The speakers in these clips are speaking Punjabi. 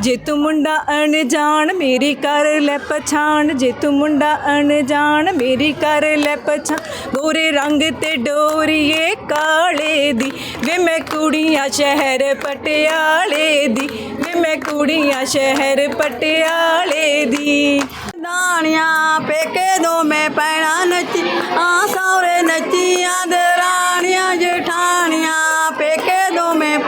ਜੇ ਤੂੰ ਮੁੰਡਾ ਅਣਜਾਣ, ਮੇਰੀ ਕਰ ਲੈ ਪਛਾਣ। ਜੇ ਤੂੰ ਮੁੰਡਾ ਅਣਜਾਣ, ਮੇਰੀ ਕਰ ਲੈ ਪਛਾਣ। ਗੋਰੇ ਰੰਗ ਤੇ ਡੋਰੀਏ ਕਾਲੇ ਦੀ। ਵੇ ਮੈਂ ਕੁੜੀਆਂ ਸ਼ਹਿਰ ਪਟਿਆਲੇ ਦੀ। ਵੇ ਮੈਂ ਕੁੜੀਆਂ ਸ਼ਹਿਰ ਪਟਿਆਲੇ ਦੀ। ਦਾਣੀਆਂ ਪੇਕੇ ਦੋ ਮੈਂ ਪੈਣਾ ਨੱਚੀ। ਆ ਸੌਰੇ ਨੱਚੀਆਂ ਦਰਾਣੀਆਂ ਜਠਾਣੀਆਂ। ਪੇਕੇ ਦੋ ਮੈਂ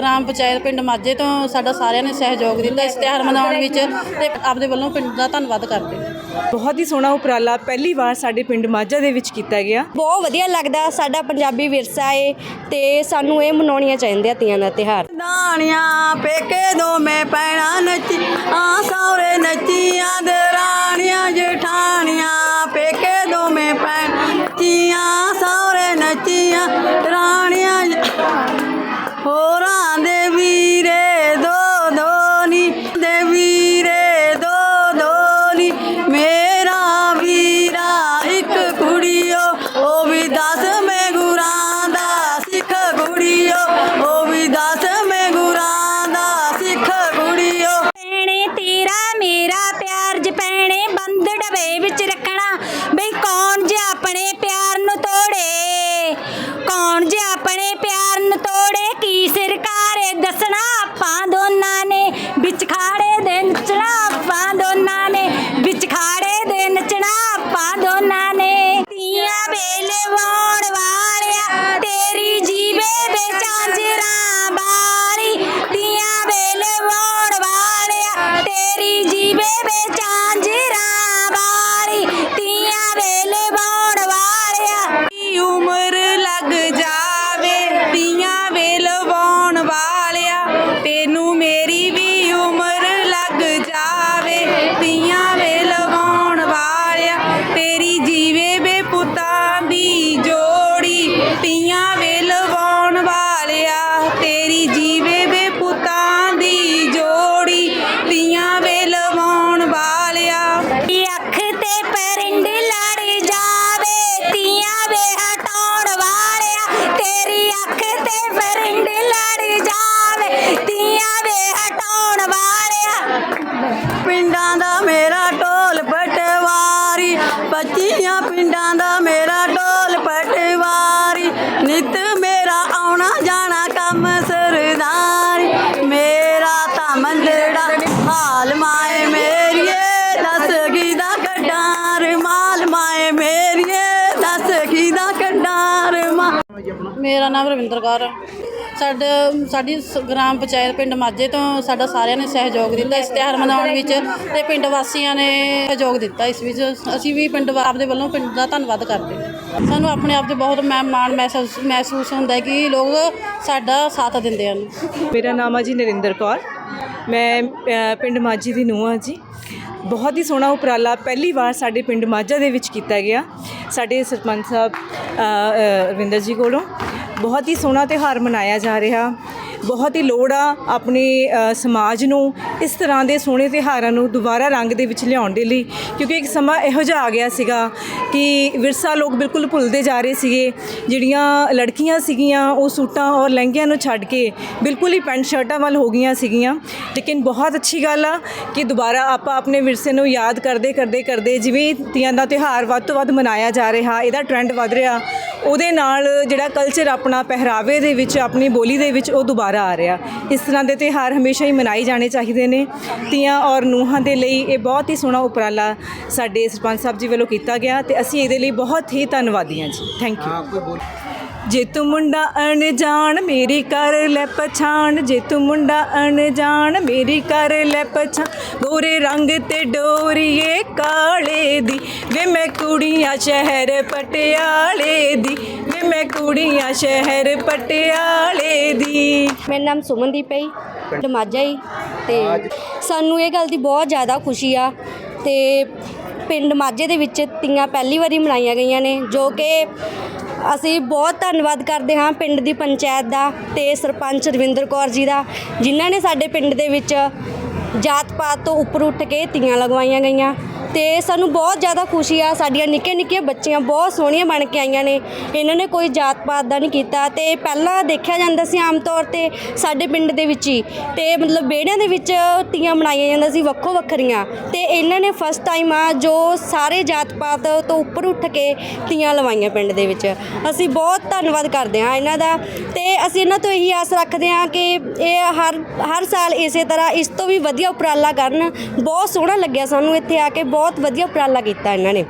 ਗ੍ਰਾਮ ਪੰਚਾਇਤ ਪਿੰਡ ਮਾਝੇ ਤੋਂ ਸਾਡਾ ਸਾਰਿਆਂ ਨੇ ਸਹਿਯੋਗ ਦਿੱਤਾ ਇਸ ਤਿਉਹਾਰ ਮਨਾਉਣ ਵਿੱਚ ਤੇ ਆਪਦੇ ਵੱਲੋਂ ਪਿੰਡ ਦਾ ਧੰਨਵਾਦ ਕਰਦੇ ਹਾਂ। ਬਹੁਤ ਹੀ ਸੋਹਣਾ ਉਪਰਾਲਾ ਪਹਿਲੀ ਵਾਰ ਸਾਡੇ ਪਿੰਡ ਮਾਝਾ ਦੇ ਵਿੱਚ ਕੀਤਾ ਗਿਆ। ਬਹੁਤ ਵਧੀਆ ਲੱਗਦਾ ਸਾਡਾ ਪੰਜਾਬੀ ਵਿਰਸਾ ਏ ਤੇ ਸਾਨੂੰ ਇਹ ਮਨਾਉਣੀਆਂ ਚਾਹੀਦੀਆਂ ਤੀਆਂ ਦਾ ਤਿਹਾਰ ਦਾਣੀਆਂ ਪੇਕੇ ਦੋ ਮੈਂ ਪੈਣਾ ਨੱਚੀ ਆ ਸੌਰੇ ਨੱਚੀਆਂ ਦਰਾਣੀਆਂ ਤੇਰੀ ਜੀਵੇ ਬੇਚਾਂਜਰਾ ਬਾਰੀ ਤੀਆਂ ਵੇਲੇ ਵਾਉਣ ਵਾਲਿਆ। ਦੀ ਉਮਰ ਲੱਗ ਜਾਵੇ ਤੀਆਂ ਵੇ ਲਵਾਉਣ ਵਾਲਿਆ। ਤੈਨੂੰ ਪਟਵਾਰੀ ਪਿੰਡਾਂ ਦਾ ਮੇਰਾ ਢੋਲ ਪਟਵਾਰੀ। ਨਿਤ ਮੇਰਾ ਆਉਣਾ ਜਾਣਾ ਕੰਮ ਸਰਦਾਰੀ। ਮੇਰਾ ਤਾਂ ਮੰਦੜਾ ਹਾਲ ਮਾਏ ਮੇਰੀਏ, ਦੱਸ ਕਿਦਾ ਕੱਢਾਰ ਮਾਲ ਮਾਏ ਮੇਰੀਏ, ਦੱਸ ਕਿਦਾ ਕੱਢਾਰ ਮਾ ਮੇਰਾ ਨਾਮ ਰਵਿੰਦਰ ਕੌਰ ਹੈ। ਸਾਡੇ ਸਾਡੀ ਸ- ਗ੍ਰਾਮ ਪੰਚਾਇਤ ਪਿੰਡ ਮਾਝੇ ਤੋਂ ਸਾਡਾ ਸਾਰਿਆਂ ਨੇ ਸਹਿਯੋਗ ਦਿੱਤਾ ਇਸ ਤਿਉਹਾਰ ਮਨਾਉਣ ਵਿੱਚ ਤੇ ਪਿੰਡ ਵਾਸੀਆਂ ਨੇ ਸਹਿਯੋਗ ਦਿੱਤਾ ਇਸ ਵਿੱਚ। ਅਸੀਂ ਵੀ ਪਿੰਡ ਵਾ- ਆਪਦੇ ਵੱਲੋਂ ਪਿੰਡ ਦਾ ਧੰਨਵਾਦ ਕਰਦੇ ਹਾਂ। ਸਾਨੂੰ ਆਪਣੇ ਆਪ ਤੇ ਬਹੁਤ ਮੈਂ ਮਾਣ ਮਹਿਸੂਸ ਮਹਿਸੂਸ ਹੁੰਦਾ ਹੈ ਕਿ ਲੋਕ ਸਾਡਾ ਸਾਥ ਦਿੰਦੇ ਹਨ। ਮੇਰਾ ਨਾਮ ਆ ਜੀ ਨਰਿੰਦਰ ਕੌਰ। ਮੈਂ ਅ, ਪਿੰਡ ਮਾਝੀ ਦੀ ਨੂੰਹ ਹਾਂ ਜੀ। ਬਹੁਤ ਹੀ ਸੋਹਣਾ ਉਪਰਾਲਾ ਪਹਿਲੀ ਵਾਰ ਸਾਡੇ ਪਿੰਡ ਮਾਝਾ ਦੇ ਵਿੱਚ ਕੀਤਾ ਗਿਆ। ਸਾਡੇ ਸਰਪੰਚ ਸਾਹਿਬ ਰਵਿੰਦਰ ਜੀ ਕੋਲੋਂ ਬਹੁਤ ਹੀ ਸੋਹਣਾ ਤਿਉਹਾਰ ਮਨਾਇਆ ਜਾ ਰਿਹਾ। ਬਹੁਤ ਹੀ ਲੋੜ ਆ ਆਪਣੇ ਸਮਾਜ ਨੂੰ ਇਸ ਤਰ੍ਹਾਂ ਦੇ ਸੋਹਣੇ ਤਿਉਹਾਰਾਂ ਨੂੰ ਦੁਬਾਰਾ ਰੰਗ ਦੇ ਵਿੱਚ ਲਿਆਉਣ ਦੇ ਲਈ, ਕਿਉਂਕਿ ਇੱਕ ਸਮਾਂ ਇਹੋ ਜਿਹਾ ਆ ਗਿਆ ਸੀਗਾ ਕਿ ਵਿਰਸਾ ਲੋਕ ਬਿਲਕੁਲ ਭੁੱਲਦੇ ਜਾ ਰਹੇ ਸੀਗੇ। ਜਿਹੜੀਆਂ ਲੜਕੀਆਂ ਸੀਗੀਆਂ, ਉਹ ਸੂਟਾਂ ਔਰ ਲਹਿੰਗਿਆਂ ਨੂੰ ਛੱਡ ਕੇ ਬਿਲਕੁਲ ਹੀ ਪੈਂਟ ਸ਼ਰਟਾਂ ਵੱਲ ਹੋ ਗਈਆਂ ਸੀਗੀਆਂ। ਲੇਕਿਨ ਬਹੁਤ ਅੱਛੀ ਗੱਲ ਆ ਕਿ ਦੁਬਾਰਾ ਆਪਾਂ ਆਪਣੇ ਵਿਰਸੇ ਨੂੰ ਯਾਦ ਕਰਦੇ ਕਰਦੇ ਕਰਦੇ ਜਿਵੇਂ ਤੀਆਂ ਦਾ ਤਿਉਹਾਰ ਵੱਧ ਤੋਂ ਵੱਧ ਮਨਾਇਆ ਜਾ ਰਿਹਾ, ਇਹਦਾ ਟ੍ਰੈਂਡ ਵੱਧ ਰਿਹਾ। ਉਹਦੇ ਨਾਲ ਜਿਹੜਾ ਕਲਚਰ ਆਪਣਾ ਪਹਿਰਾਵੇ ਦੇ ਵਿੱਚ ਆਪਣੀ ਬੋਲੀ ਦੇ ਵਿੱਚ ਉਹ ਦੁਬਾਰਾ ਆ ਰਿਹਾ। ਇਸ ਤਰ੍ਹਾਂ ਦੇ ਤਿਉਹਾਰ ਹਮੇਸ਼ਾ ਹੀ ਮਨਾਏ ਜਾਣੇ ਚਾਹੀਦੇ ਨੇ। ਤੀਆਂ ਔਰ ਨੂੰਹਾਂ ਦੇ ਲਈ ਇਹ ਬਹੁਤ ਹੀ ਸੋਹਣਾ ਉਪਰਾਲਾ ਸਾਡੇ ਸਰਪੰਚ ਸਾਹਿਬ ਜੀ ਵੱਲੋਂ ਕੀਤਾ ਗਿਆ ਤੇ ਅਸੀਂ ਇਹਦੇ ਲਈ ਬਹੁਤ ਹੀ ਧੰਨਵਾਦੀ ਹਾਂ ਜੀ। ਥੈਂਕ ਯੂ ਜੇ ਤੂੰ ਮੁੰਡਾ ਅਣਜਾਣ ਮੇਰੀ ਕਰ ਲੈ ਪਛਾਣ। ਜੇ ਤੂੰ ਮੁੰਡਾ ਅਣਜਾਣ ਮੇਰੀ ਕਰ ਲੈ ਪਛਾਣ। ਗੋਰੇ ਰੰਗ ਤੇ ਡੋਰੀਏ ਕਾਲੇ ਦੀ। ਵੇ ਮੈਂ ਕੁੜੀਆਂ ਸ਼ਹਿਰ ਪਟਿਆਲੇ ਦੀ। ਕੁੜੀਆਂ ਸ਼ਹਿਰ ਪਟਿਆਲੇ ਦੀ। ਮੇਰਾ ਨਾਮ ਸੁਮਨਦੀਪ ਹੈ ਜੀ, ਪਿੰਡ ਮਾਝਾ ਹੀ ਤੇ ਸਾਨੂੰ ਇਹ ਗੱਲ ਦੀ ਬਹੁਤ ਜ਼ਿਆਦਾ ਖੁਸ਼ੀ ਆ। ਤੇ ਪਿੰਡ ਮਾਝੇ ਦੇ ਵਿੱਚ ਤੀਆਂ ਪਹਿਲੀ ਵਾਰੀ ਮਨਾਈਆਂ ਗਈਆਂ ਨੇ ਜੋ ਕਿ ਅਸੀਂ ਬਹੁਤ ਧੰਨਵਾਦ ਕਰਦੇ ਹਾਂ ਪਿੰਡ ਦੀ ਪੰਚਾਇਤ ਦਾ ਤੇ ਸਰਪੰਚ ਰਵਿੰਦਰ ਕੌਰ ਜੀ ਦਾ ਜਿਨ੍ਹਾਂ ਨੇ ਸਾਡੇ ਪਿੰਡ ਦੇ ਵਿੱਚ ਜਾਤ ਪਾਤ ਤੋਂ ਉੱਪਰ ਉੱਠ ਕੇ ਤੀਆਂ ਲਗਵਾਈਆਂ ਗਈਆਂ। ਤੇ ਸਾਨੂੰ ਬਹੁਤ ਜ਼ਿਆਦਾ ਖੁਸ਼ੀ ਆ, ਸਾਡੀਆਂ ਨਿੱਕੀਆਂ ਨਿੱਕੀਆਂ ਬੱਚੀਆਂ ਬਹੁਤ ਸੋਹਣੀਆਂ ਬਣ ਕੇ ਆਈਆਂ ਨੇ। ਇਹਨਾਂ ਨੇ ਕੋਈ ਜਾਤ ਪਾਤ ਦਾ ਨਹੀਂ ਕੀਤਾ ਤੇ ਪਹਿਲਾਂ ਦੇਖਿਆ ਜਾਂਦਾ ਸੀ ਆਮ ਤੌਰ ਤੇ ਸਾਡੇ ਪਿੰਡ ਦੇ ਵਿੱਚ ਹੀ। ਤੇ ਮਤਲਬ ਵਿਹੜਿਆਂ ਦੇ ਵਿੱਚ ਤੀਆਂ ਮਨਾਈਆਂ ਜਾਂਦਾ ਸੀ ਵੱਖੋ ਵੱਖਰੀਆਂ। ਤੇ ਇਹਨਾਂ ਨੇ ਫਸਟ ਟਾਈਮ ਆ ਜੋ ਸਾਰੇ ਜਾਤ ਪਾਤ ਤੋਂ ਉੱਪਰ ਉੱਠ ਕੇ ਤੀਆਂ ਲਵਾਈਆਂ ਪਿੰਡ ਦੇ ਵਿੱਚ। ਅਸੀਂ ਬਹੁਤ ਧੰਨਵਾਦ ਕਰਦੇ ਹਾਂ ਇਹਨਾਂ ਦਾ। ਤੇ ਅਸੀਂ ਇਹਨਾਂ ਤੋਂ ਇਹੀ ਆਸ ਰੱਖਦੇ ਹਾਂ ਕਿ ਇਹ ਹਰ ਹਰ ਸਾਲ ਇਸੇ ਤਰ੍ਹਾਂ ਇਸ ਤੋਂ ਵੀ ਵਧੀਆ ਉਪਰਾਲਾ ਕਰਨ। ਬਹੁਤ ਸੋਹਣਾ ਲੱਗਿਆ ਸਾਨੂੰ ਇੱਥੇ ਆ ਕੇ ਬਹੁਤ ਵਧੀਆ ਉਪਰਾਲਾ ਕੀਤਾ ਇਹਨਾਂ ਨੇ।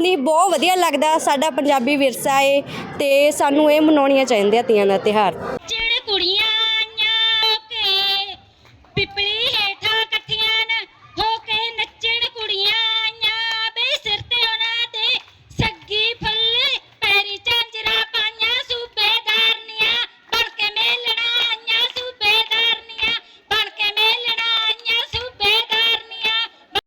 ਨਹੀਂ ਬਹੁਤ ਵਧੀਆ ਲੱਗਦਾ। ਸਾਡਾ ਪੰਜਾਬੀ ਵਿਰਸਾ ਏ ਤੇ ਸਾਨੂੰ ਇਹ ਮਨਾਉਣੀਆਂ ਚਾਹੀਦੀਆਂ ਤੀਆਂ ਦਾ ਤਿਉਹਾਰ। ਜਿਹੜੇ ਕੁੜੀਆਂ